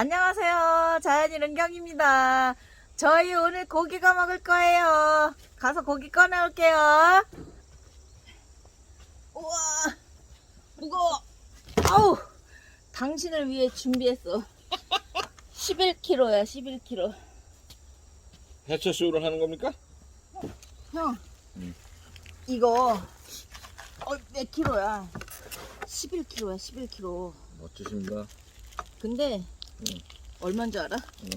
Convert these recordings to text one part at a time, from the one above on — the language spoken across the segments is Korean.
안녕하세요. 자연인 은경입니다. 저희 오늘 고기가 먹을 거예요. 가서 고기 꺼내올게요. 우와, 무거워. 아우, 당신을 위해 준비했어. 11kg야, 11kg. 해처쇼를 하는 겁니까? 형, 음. 이거 어, 몇 킬로야? 11kg야, 11kg. 멋지십니다. 근데 응. 얼마인 줄 알아? 응.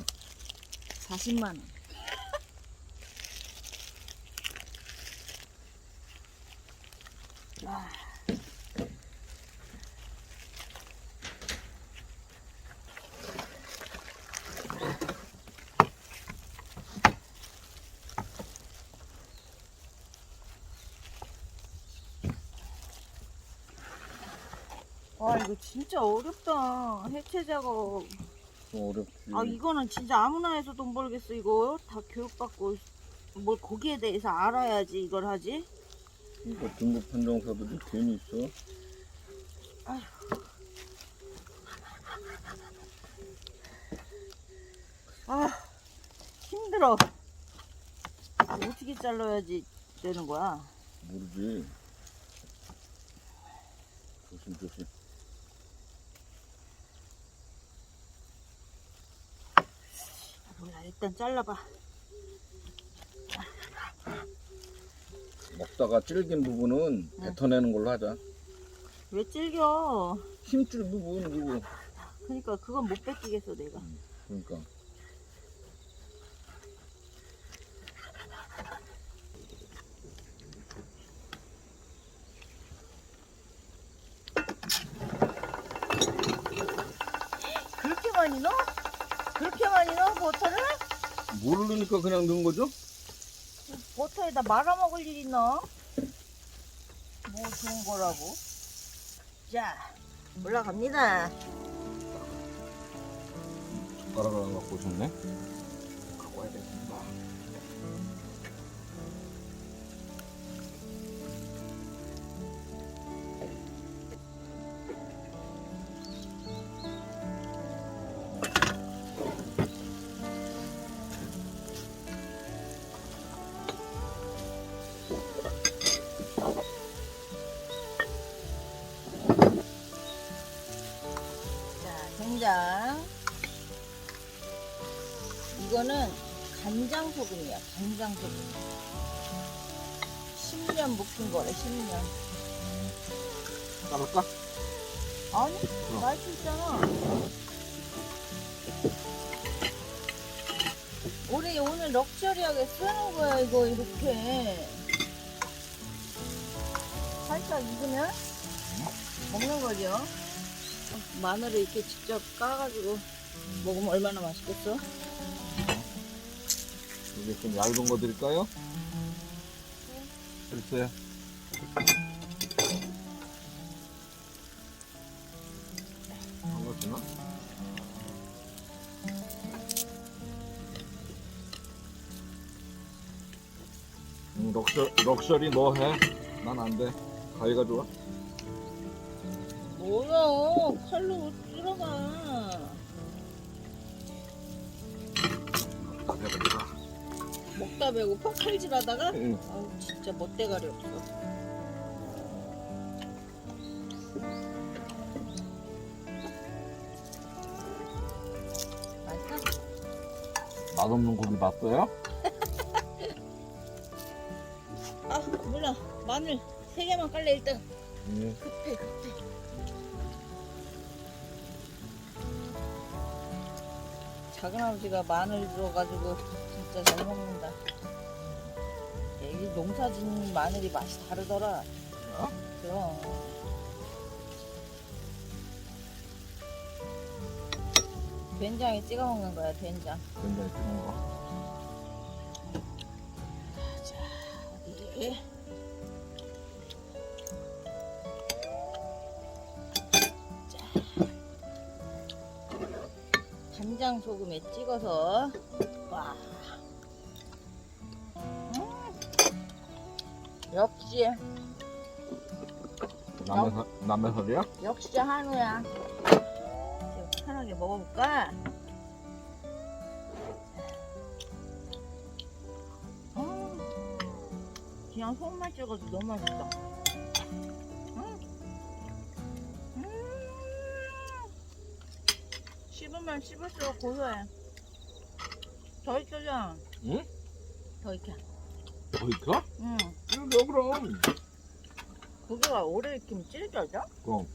40만 원. 와. 와 이거 진짜 어렵다 해체 작업 좀 어렵지. 아 이거는 진짜 아무나 해서 돈 벌겠어 이거 다 교육받고 뭘 거기에 대해서 알아야지 이걸 하지 이거 등급 판정사들이 괜히 있어. 아 힘들어 어떻게 잘라야지 되는 거야 모르지. 조심 조심. 아, 몰라 일단 잘라봐 먹다가 질긴 부분은 응. 뱉어내는 걸로 하자. 왜 질겨 힘줄 부분 그거. 그러니까 그건 못 뺏기겠어 내가 그러니까. 그렇게 많이 넣어? 그렇게 많이 넣어 버터를? 모르니까 그냥 넣은 거죠? 버터에다 말아 먹을 일 있나? 뭐 좋은 거라고. 자, 올라갑니다. 젓가락을 안 갖고 오셨네. 갖고 와야 되 간장 소금이야, 간장 소금. 10년 묵힌 거래, 10년. 따를까? 아니, 맛있 있잖아. 우리 오늘 럭셔리하게 쓰는 거야, 이거, 이렇게. 살짝 익으면 먹는 거죠. 마늘을 이렇게 직접 까가지고 먹으면 얼마나 맛있겠어? 이게 좀 얇은 거 드릴까요? 글쎄요. 한거 주나? 음, 럭셔, 럭셔리 너 해. 난 안 돼. 가위가 좋아. 뭐야, 칼로 들어가. 아, 해보자. 먹다 배고파 칼질하다가? 응. 아우, 진짜 멋대가리 없어. 맛있어? 맛없는 고기 봤어요? 아, 몰라. 마늘 세 개만 깔래, 일단. 응. 급해, 급해. 작은 아버지가 마늘 들어가지고 진짜 잘 먹는다. 여기 농사진 마늘이 맛이 다르더라. 어? 그럼. 된장에 찍어 먹는 거야, 된장. 된장에 찍은 거. 자, 어디? 고추장 소금에 찍어서 와 음. 역시 남의 소리야? 역시 한우야. 편하게 먹어볼까? 음. 그냥 소금만 찍어도 너무 맛있다. 씹으면 씹을수록 고소해. 더 익혀줘. 응? 더 익혀. 더 익혀? 응. 이거 그럼. 고기가 오래 익히면 질겨져? 그럼.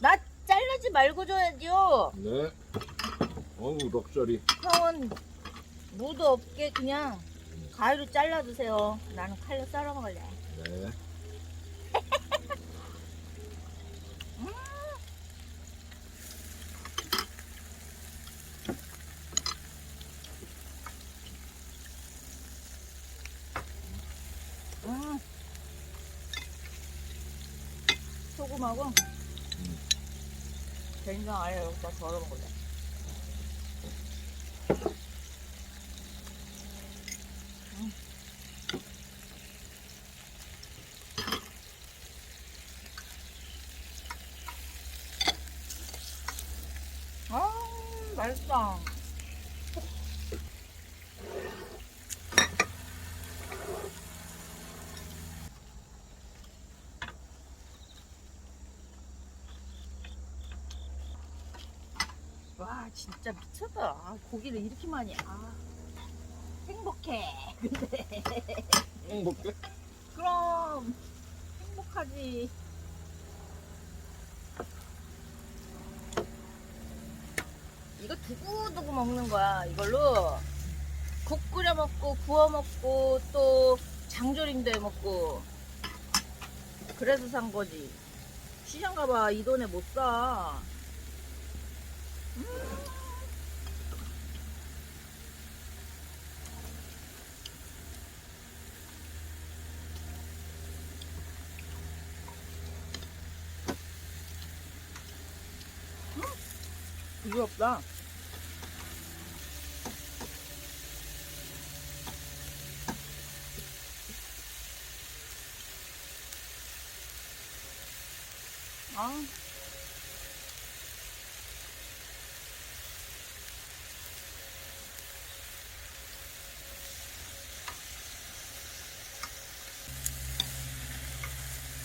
나 자르지 말고 줘야지요. 네. 어우 럭셔리. 형은 무도 없게 그냥 가위로 잘라주세요. 나는 칼로 썰어 먹을래. 네. 음. 소금하고 된장 아예 여기다 덜어 먹을래. 음. 아, 맛있다. 와 진짜 미쳤다. 아, 고기를 이렇게 많이 아 행복해. 근데 행복해? 그럼 행복하지. 이거 두고두고 먹는 거야 이걸로. 국 끓여 먹고 구워 먹고 또 장조림도 해 먹고. 그래서 산 거지. 시장 가봐 이 돈에 못 사 부드럽다. 아.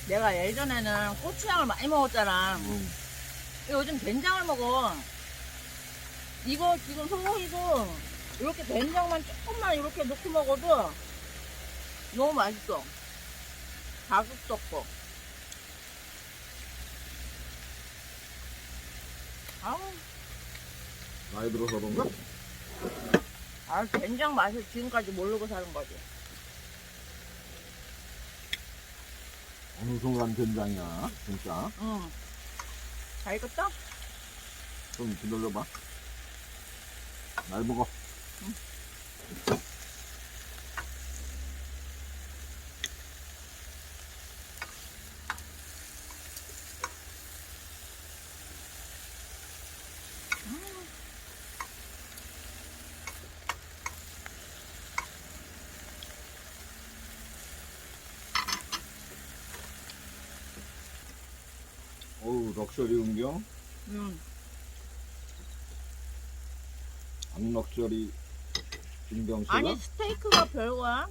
내가 예전에는 고추장을 많이 먹었잖아. 응. 요즘 된장을 먹어. 이거 지금 소고기도 이렇게 된장만 조금만 이렇게 넣고 먹어도 너무 맛있어. 자극도 없고. 아우, 나이 들어서 그런가? 아, 된장 맛을 지금까지 모르고 사는 거지. 어느 순간 된장이야 진짜. 응. 다 익었다? 좀 기다려봐. 날 먹어. 어우 럭셔리 음경, 응. 음경 씨가. 아니, 스테이크가 별거야.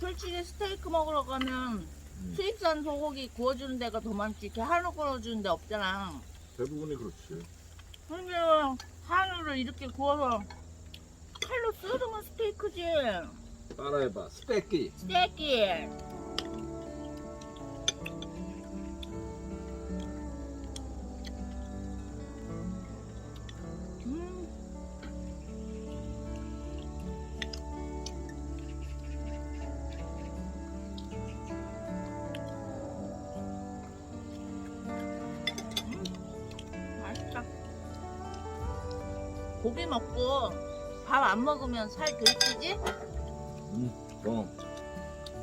솔직히 스테이크 먹으러 가면 음, 수입산 소고기 구워주는 데가 더 많지. 이렇게 한우 구워주는 데 없잖아. 대부분이 그렇지. 근데 한우를 이렇게 구워서 칼로 썰으면 스테이크지. 따라해봐. 스테이키. 스테이크. 고기 먹고 밥 안 먹으면 살 들키지? 그럼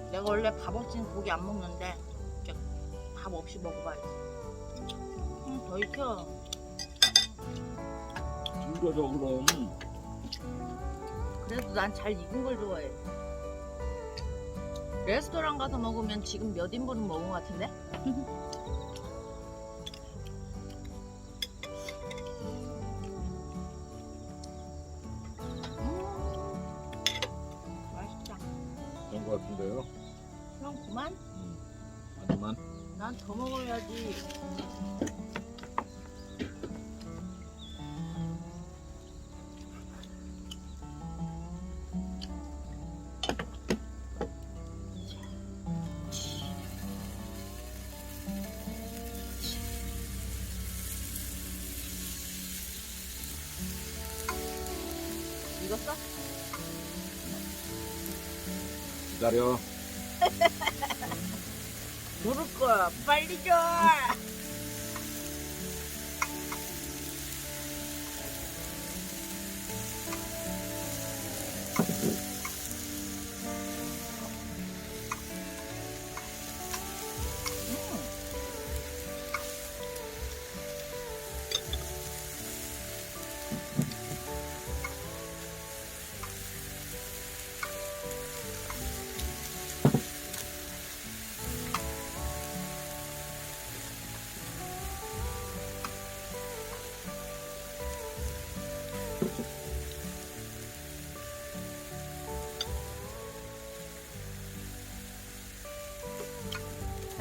내가 원래 밥 없이는 고기 안 먹는데 밥 없이 먹어봐야지. 음, 더 익혀. 즐겨져 그럼. 그래도 난 잘 익은 걸 좋아해. 레스토랑 가서 먹으면 지금 몇 인분은 먹은 것 같은데? 돼요. 그럼 그만? 음. 하지만 난 더 먹어야지. 익었어? 기다려. 모를 거야. 빨리 줘.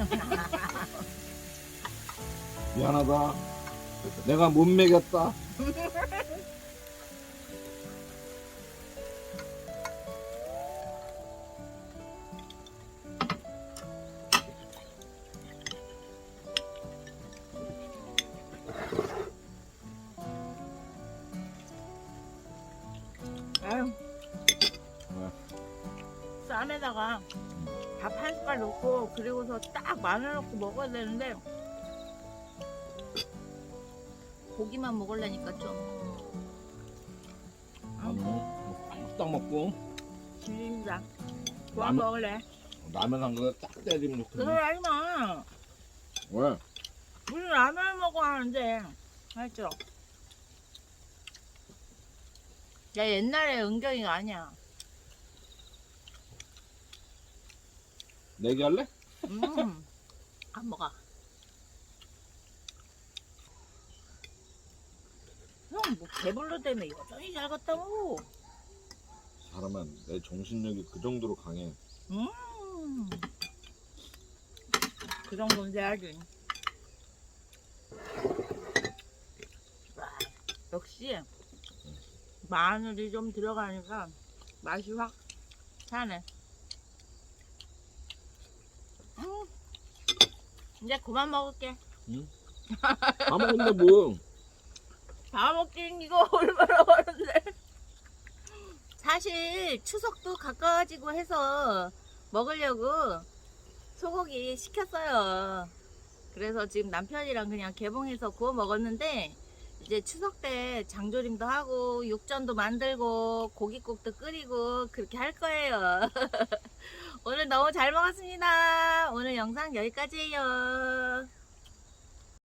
미안하다. 내가 못 먹였다. 아유, 왜? 쌈에다가 밥 한 숟갈 넣고 그리고서 딱 마늘 넣고 먹어야 되는데 고기만 먹으려니까 좀 나는 딱 먹고 질린다. 그만 라면- 먹을래. 라면 한 그릇 딱 때리면 그걸 좋겠네. 하지 마. 왜? 우리 라면 먹어 하는데 알죠? 야 옛날에 은경이가 아니야. 내기 할래? 음, 안 먹어. 형, 뭐 배불러 때문에 여전히 잘 갔다고. 사람은 내 정신력이 그 정도로 강해. 음, 그 정도는 돼야지. 와, 역시 마늘이 좀 들어가니까 맛이 확 사네. 이제 그만 먹을게. 다 먹는데 뭐? 다 먹긴 이거 얼마나 많은데. 사실 추석도 가까워지고 해서 먹으려고 소고기 시켰어요. 그래서 지금 남편이랑 그냥 개봉해서 구워 먹었는데 이제 추석 때 장조림도 하고 육전도 만들고 고깃국도 끓이고 그렇게 할 거예요. 오늘 너무 잘 먹었습니다. 오늘 영상 여기까지예요.